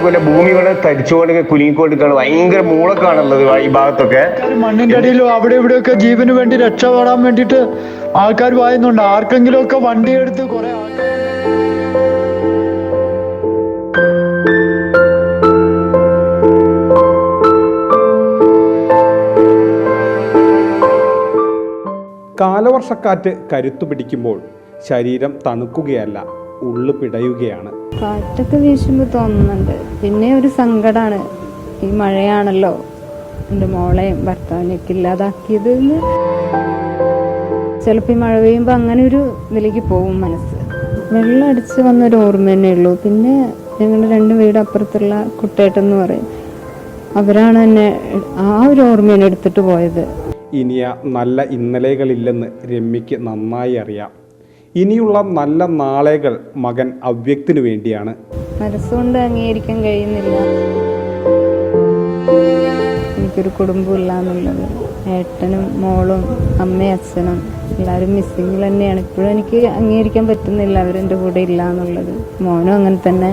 അതുപോലെ ഭൂമി ഇവിടെ തരിച്ചുകൊണ്ട് കുലുങ്ങിക്കൊണ്ടിരിക്കുകയാണ്. ഭയങ്കര മൂളക്കാണുള്ളത് ഈ ഭാഗത്തൊക്കെ. മണ്ണിന്റെ അടിയിലും അവിടെ ഇവിടെയൊക്കെ ജീവന് വേണ്ടി രക്ഷപ്പെടാൻ വേണ്ടിട്ട് ആൾക്കാർ വായുന്നുണ്ട്. ആർക്കെങ്കിലും ഒക്കെ വണ്ടി എടുത്ത് കുറെ കാലവർഷക്കാറ്റ് കരുത്തു പിടിക്കുമ്പോൾ ശരീരം തണുക്കുകയല്ല. ഉള്ളു പിടയുകയാണ്. കാറ്റൊക്കെ വീശുമ്പോൾ തോന്നുന്നുണ്ട്. പിന്നെ ഒരു സങ്കടമാണ് ഈ മഴയാണല്ലോ. എന്റെ മോളെയും ഭർത്താവിനെയൊക്കെ ഇല്ലാതാക്കിയത് ചിലപ്പോ ചിലപ്പോൾ ഈ മഴ പെയ്യുമ്പോൾ അങ്ങനെ ഒരു ഇതിലേക്ക് പോകും മനസ്സ്. വെള്ളം അടിച്ച് വന്നൊരു ഓർമ്മ തന്നെ ഉള്ളൂ. പിന്നെ ഞങ്ങളുടെ രണ്ട് വീട് അപ്പുറത്തുള്ള കുട്ടേട്ടെന്ന് പറയും. അവരാണ് എന്നെ ആ ഒരു ഓർമ്മ എന്നെ എടുത്തിട്ട് പോയത്. ഇനിയ നല്ല ഇന്നലെകളില്ലെന്ന് രമ്യക്ക് നന്നായി അറിയാം. ഇനിയുള്ള നല്ല നാളേകൾ മകൻ അവ്യക്തിനു വേണ്ടിയാണ്. മനസ്സുകൊണ്ട് അംഗീകരിക്കാൻ കഴിയുന്നില്ല. എനിക്കൊരു കുടുംബമില്ല എന്നുള്ളത് ഏട്ടനും മോളും അമ്മയും അച്ഛനും എല്ലാവരും മിസ്സിങ്ങിൽ തന്നെയാണ്. ഇപ്പോഴും എനിക്ക് അംഗീകരിക്കാൻ പറ്റുന്നില്ല. അവരെന്റെ കൂടെ ഇല്ല എന്നുള്ളത് മോനും അങ്ങനെ തന്നെ.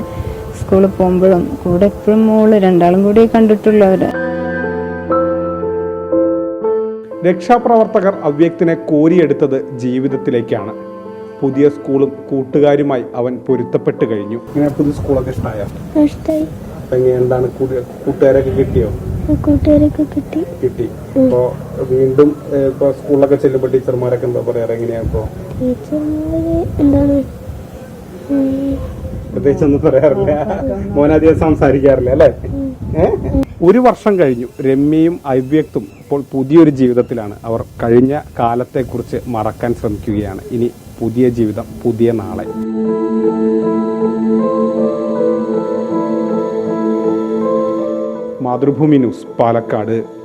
സ്കൂളിൽ പോകുമ്പോഴും കൂടെ എപ്പോഴും മോൾ. രണ്ടാളും കൂടി കണ്ടിട്ടുള്ളൂ അവരെ രക്ഷാപ്രവർത്തകർ അവ്യക്തിനെ കോരിയെടുത്തത് ജീവിതത്തിലേക്കാണ്. പുതിയ സ്കൂളും കൂട്ടുകാരുമായി അവൻ പൊരുത്തപ്പെട്ട് കഴിഞ്ഞു. ഇങ്ങനെ പുതിയ സ്കൂളൊക്കെ ഇഷ്ടമായ എന്താണ് കൂട്ടുകാരൊക്കെ കിട്ടിയോ? കൂട്ടുകാരൊക്കെ കിട്ടി. കിട്ടി. ഇപ്പോ വീണ്ടും ഇപ്പൊ സ്കൂളിലൊക്കെ ചെല്ലുമ്പോ ടീച്ചർമാരൊക്കെ എന്താ പറയാറ്? എങ്ങനെയാ ഇപ്പോ? എന്താണ്? പ്രത്യേകിച്ച് ഒന്നും പറയാറില്ല മോനധികം സംസാരിക്കാറില്ല അല്ലെ? ഒരു വർഷം കഴിഞ്ഞു രമ്യയും ഐവ്യക്തും ഇപ്പോൾ പുതിയൊരു ജീവിതത്തിലാണ്. അവർ കഴിഞ്ഞ കാലത്തെക്കുറിച്ച് മറക്കാൻ ശ്രമിക്കുകയാണ്. ഇനി പുതിയ ജീവിതം പുതിയ നാളെ. മാതൃഭൂമി ന്യൂസ് പാലക്കാട്.